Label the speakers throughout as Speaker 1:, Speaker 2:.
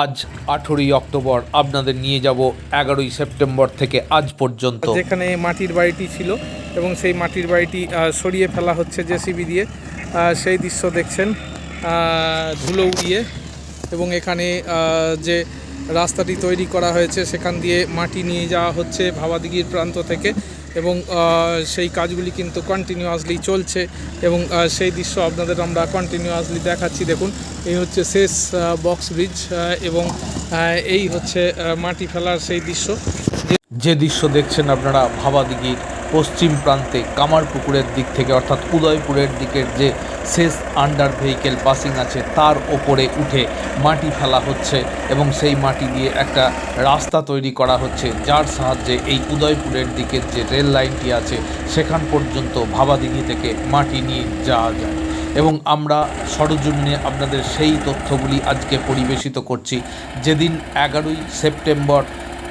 Speaker 1: আজ আঠেরোই অক্টোবর আপনাদের নিয়ে যাব এগারোই সেপ্টেম্বর থেকে আজ পর্যন্ত।
Speaker 2: যেখানে মাটির বাড়িটি ছিল এবং সেই মাটির বাড়িটি সরিয়ে ফেলা হচ্ছে জেসিবি দিয়ে। সেই দৃশ্য দেখছেন ধুলো উড়িয়ে এবং এখানে যে রাস্তাটি তৈরি করা হয়েছে সেখান দিয়ে মাটি নিয়ে যাওয়া হচ্ছে ভাবাদিঘির প্রান্ত থেকে। এবং সেই কাজগুলি কিন্তু কন্টিনিউয়াসলি চলছে এবং সেই দৃশ্য আপনাদের আমরা কন্টিনিউয়াসলি দেখাচ্ছি। দেখুন, এই হচ্ছে শেষ বক্স ব্রিজ এবং এই হচ্ছে মাটি ফেলার সেই দৃশ্য।
Speaker 1: যে দৃশ্য দেখছেন আপনারা, ভাবাদিঘির পশ্চিম প্রান্তে কামারপুকুরের দিক থেকে, অর্থাৎ উদয়পুরের দিকের যে শেষ আন্ডার ভেহিকেল পাসিং আছে, তার ওপরে উঠে মাটি ফেলা হচ্ছে এবং সেই মাটি দিয়ে একটা রাস্তা তৈরি করা হচ্ছে, যার সাহায্যে এই উদয়পুরের দিকের যে রেল লাইনটি আছে, সেখান পর্যন্ত ভাবাদিঘি থেকে মাটি নিয়ে যাওয়া যায়। এবং আমরা সরজমিনে আপনাদের সেই তথ্যগুলি আজকে পরিবেশিত করছি। যেদিন এগারোই সেপ্টেম্বর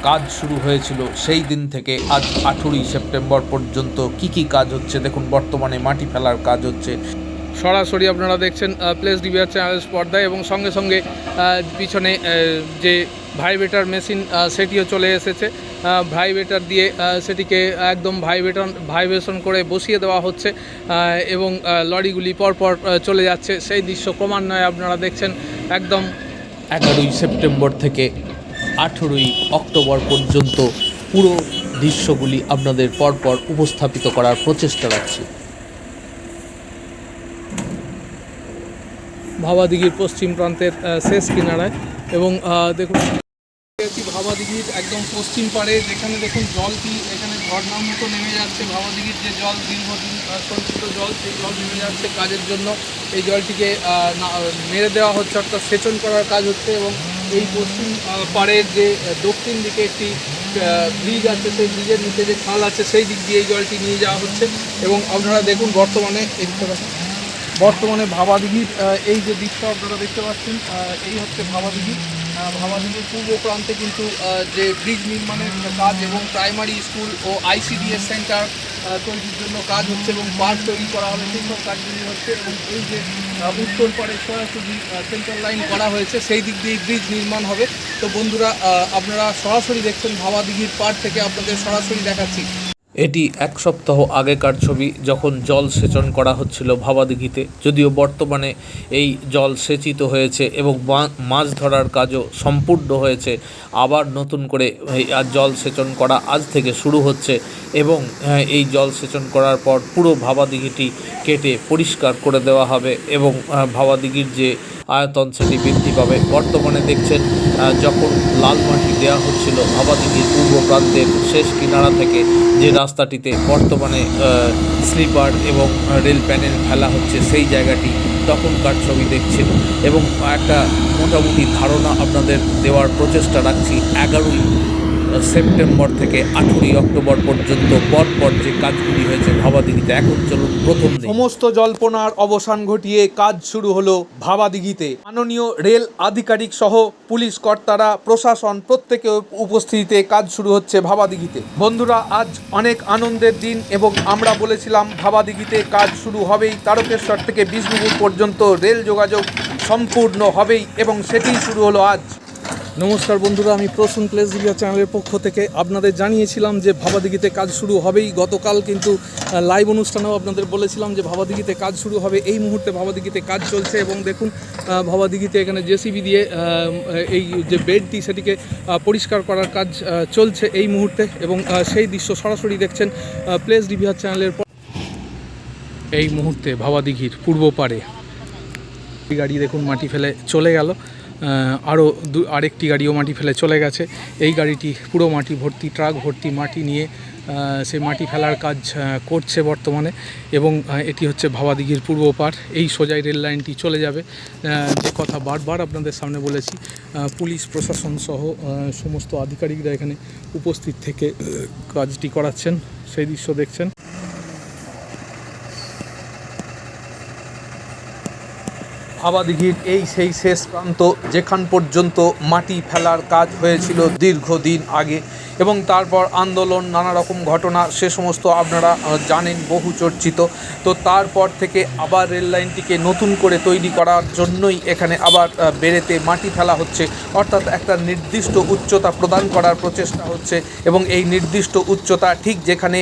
Speaker 1: কাজ শুরু হয়েছিল সেই দিন থেকে আজ আঠেরোই সেপ্টেম্বর পর্যন্ত কি কি কাজ হচ্ছে? দেখুন বর্তমানে মাটি ফেলার কাজ হচ্ছে।
Speaker 2: সরাসরি আপনারা দেখছেন প্লেস ডিবিআর চ্যানেল পর্দায় এবং সঙ্গে সঙ্গে পিছনে যে ভাইব্রেটার মেশিন সেটিও চলে এসেছে। ভাইব্রেটার দিয়ে সেটিকে একদম ভাইব্রেটন ভাইব্রেশন করে বসিয়ে দেওয়া হচ্ছে এবং লরিগুলি পরপর চলে যাচ্ছে। সেই দৃশ্য ক্রমান্বয়ে আপনারা দেখছেন একদম
Speaker 1: এগারোই সেপ্টেম্বর থেকে আঠেরোই অক্টোবর পর্যন্ত পুরো দৃশ্যগুলি আপনাদের পরপর উপস্থাপিত করার প্রচেষ্টা রাখছি।
Speaker 2: ভাবাদিঘির পশ্চিম প্রান্তের শেষ কিনারায় এবং দেখুন, ভাবাদিঘির একদম পশ্চিম পাড়ে যেখানে দেখুন জলটি, এখানে ঝর্ণার মতো নেমে যাচ্ছে। ভাবাদিঘির যে জল, দীর্ঘদিন সঞ্চিত জল, সেই জল নেমে যাচ্ছে কাজের জন্য। এই জলটিকে মেরে দেওয়া হচ্ছে, অর্থাৎ সেচন করার কাজ হচ্ছে এবং এই পশ্চিম পাড়ের যে দক্ষিণ দিকে একটি ব্রিজ আছে, সেই ব্রিজের নিচে যে খাল আছে, সেই দিক দিয়ে এই জলটি নিয়ে যাওয়া হচ্ছে এবং আপনারা দেখুন বর্তমানে দিকটা। বর্তমানে ভাবাদিঘির এই যে দৃশ্য আপনারা দেখতে পাচ্ছেন এই হচ্ছে ভাবাদিঘি ভাবাদিঘির পূর্ব প্রান্তে কিন্তু যে ব্রিজ নির্মাণের কাজ এবং প্রাইমারি স্কুল ও আইসিডিএস সেন্টার তৈরির জন্য কাজ হচ্ছে এবং পার্ক তৈরি করা হবে, সেই সব কাজগুলি হচ্ছে এবং এই যে উত্তর পাড়ে সরাসরি সেন্ট্রাল লাইন করা হয়েছে, সেই দিক দিয়ে ব্রিজ নির্মাণ হবে। তো বন্ধুরা আপনারা সরাসরি দেখছেন ভাবাদিঘির পাড় থেকে, আপনাদের সরাসরি দেখাচ্ছি।
Speaker 1: এটি এক সপ্তাহ আগেকার ছবি যখন জল সেচন করা হচ্ছিল ভাবাদিঘিতে, যদিও বর্তমানে এই জল সেচিত হয়েছে এবং মাছ ধরার কাজও সম্পূর্ণ হয়েছে। আবার নতুন করে আজ জল সেচন করা আজ থেকে শুরু হচ্ছে এবং এই জল সেচন করার পর পুরো ভাবাদিঘিটি কেটে পরিষ্কার করে দেওয়া হবে এবং ভাবাদিঘির যে আয়তন সেটি বৃদ্ধি পাবে। বর্তমানে দেখছেন যখন লাল মাটি দেওয়া হচ্ছিল, ভাবাদিঘির পূর্ব প্রান্তের শেষ কিনারা থেকে যে রাস্তাটিতে বর্তমানে স্লিপার এবং রেল প্যানেল ফেলা হচ্ছে, সেই জায়গাটি তখনকার ছবি দেখছেন এবং একটা মোটামুটি ধারণা আপনাদের দেওয়ার প্রচেষ্টা রাখছি, এগারোই সেপ্টেম্বর থেকে আঠেরোই অক্টোবর পর্যন্ত পরপর যে কাজগুলি হয়েছে ভাবাদিঘিতে, এখন চলুন প্রথম
Speaker 3: সমস্ত জল্পনার অবসান ঘটিয়ে কাজ শুরু হলো ভাবাদিঘিতে। মাননীয় রেল আধিকারিক সহ পুলিশ কর্তারা, প্রশাসন প্রত্যেকে উপস্থিতিতে কাজ শুরু হচ্ছে ভাবাদিঘিতে। বন্ধুরা, আজ অনেক আনন্দের দিন এবং আমরা বলেছিলাম ভাবাদিঘিতে কাজ শুরু হবেই, তারকেশ্বর থেকে বিষ্ণুপুর পর্যন্ত রেল যোগাযোগ সম্পূর্ণ হবেই এবং সেটিই শুরু হলো আজ।
Speaker 2: নমস্কার বন্ধুরা, আমি প্রসূন প্লেস দিঘা চ্যানেলের পক্ষ থেকে আপনাদের জানিয়েছিলাম যে ভাবাদিঘিতে কাজ শুরু হবেই। গতকাল কিন্তু লাইভ অনুষ্ঠানেও আপনাদের বলেছিলাম যে ভাবাদিঘিতে কাজ শুরু হবে। এই মুহূর্তে ভাবাদিঘিতে কাজ চলছে এবং দেখুন ভাবাদিঘিতে এখানে জেসিবি দিয়ে এই যে বেডটি সেটিকে পরিষ্কার করার কাজ চলছে এই মুহূর্তে এবং সেই দৃশ্য সরাসরি দেখছেন প্লেস ডিভিআর চ্যানেলের এই মুহূর্তে ভাবাদিঘির পূর্ব একটি গাড়ি দেখুন, মাটি ফেলে চলে গেল। আরও দু, আরেকটি গাড়িও মাটি ফেলে চলে গেছে। এই গাড়িটি পুরো মাটি ভর্তি, ট্রাক ভর্তি মাটি নিয়ে সে মাটি ফেলার কাজ করছে বর্তমানে এবং এটি হচ্ছে ভাবাদিঘির পূর্ব পার। এই সোজাই রেল লাইনটি চলে যাবে। যে কথা বারবার আপনাদের সামনে বলেছি পুলিশ, প্রশাসন সহ সমস্ত আধিকারিকরা এখানে উপস্থিত থেকে কাজটি করাচ্ছেন। সেই দৃশ্য দেখছেন। ভাবাদিঘির এই সেই শেষ প্রান্ত যেখান পর্যন্ত মাটি ফেলার কাজ হয়েছিল দীর্ঘদিন আগে। এবং তারপর আন্দোলন নানা রকম ঘটনা, সে সমস্ত আপনারা জানেন, বহু চর্চিত। তো তারপর থেকে আবার রেল লাইনটিকে নতুন করে তৈরি করার জন্যই এখানে আবার বেড়েতে মাটি ফেলা হচ্ছে। অর্থাৎ একটা নির্দিষ্ট উচ্চতা প্রদান করার প্রচেষ্টা হচ্ছে এবং এই নির্দিষ্ট উচ্চতা ঠিক যেখানে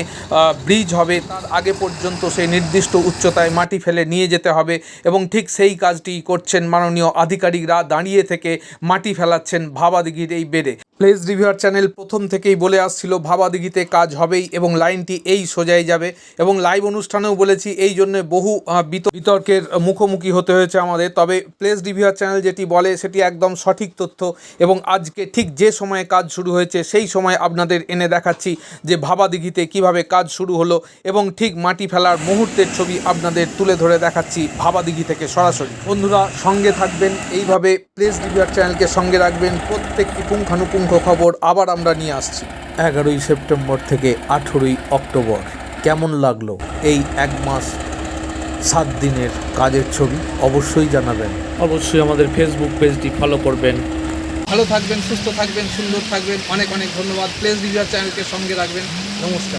Speaker 2: ব্রিজ হবে, তার আগে পর্যন্ত সেই নির্দিষ্ট উচ্চতায় মাটি ফেলে নিয়ে যেতে হবে। এবং ঠিক সেই কাজটি করছেন মাননীয় আধিকারিকরা দাঁড়িয়ে থেকে মাটি ফেলাচ্ছেন ভাবাদিঘির এই বেড়ে। প্লেস রিভিউয়ার চ্যানেল প্রথম থেকেই বলে আসছিল ভাবাদিঘিতে কাজ হবেই এবং লাইনটি এই সোজাই যাবে। এবং লাইভ অনুষ্ঠানেও বলেছি, এই জন্য বহু বিত- বিতর্কের মুখোমুখি হতে হয়েছে আমাদের। তবে প্লেস রিভিউয়ার চ্যানেল যেটি বলে, সেটি একদম সঠিক তথ্য এবং আজকে ঠিক যে সময়ে কাজ শুরু হয়েছে, সেই সময় আপনাদের এনে দেখাচ্ছি যে ভাবাদিঘিতে কীভাবে কাজ শুরু হলো এবং ঠিক মাটি ফেলার মুহূর্তের ছবি আপনাদের তুলে ধরে দেখাচ্ছি ভাবাদিঘি থেকে সরাসরি। বন্ধুরা, সঙ্গে থাকবেন। এইভাবে প্লেস রিভিউয়ার চ্যানেলকে সঙ্গে রাখবেন। প্রত্যেকটি পুঙ্খানুপুঙ্খ খবর আবার আমরা নিয়ে আসছি। এগারোই সেপ্টেম্বর থেকে আঠেরোই অক্টোবর কেমন লাগল এই এক মাস সাত দিনের কাজের ছবি? অবশ্যই জানাবেন।
Speaker 1: অবশ্যই আমাদের ফেসবুক পেজটি ফলো করবেন।
Speaker 4: ভালো থাকবেন সুস্থ থাকবেন সুন্দর থাকবেন। অনেক অনেক ধন্যবাদ। প্লেস ডিজার চ্যানেলকে সঙ্গে রাখবেন। নমস্কার।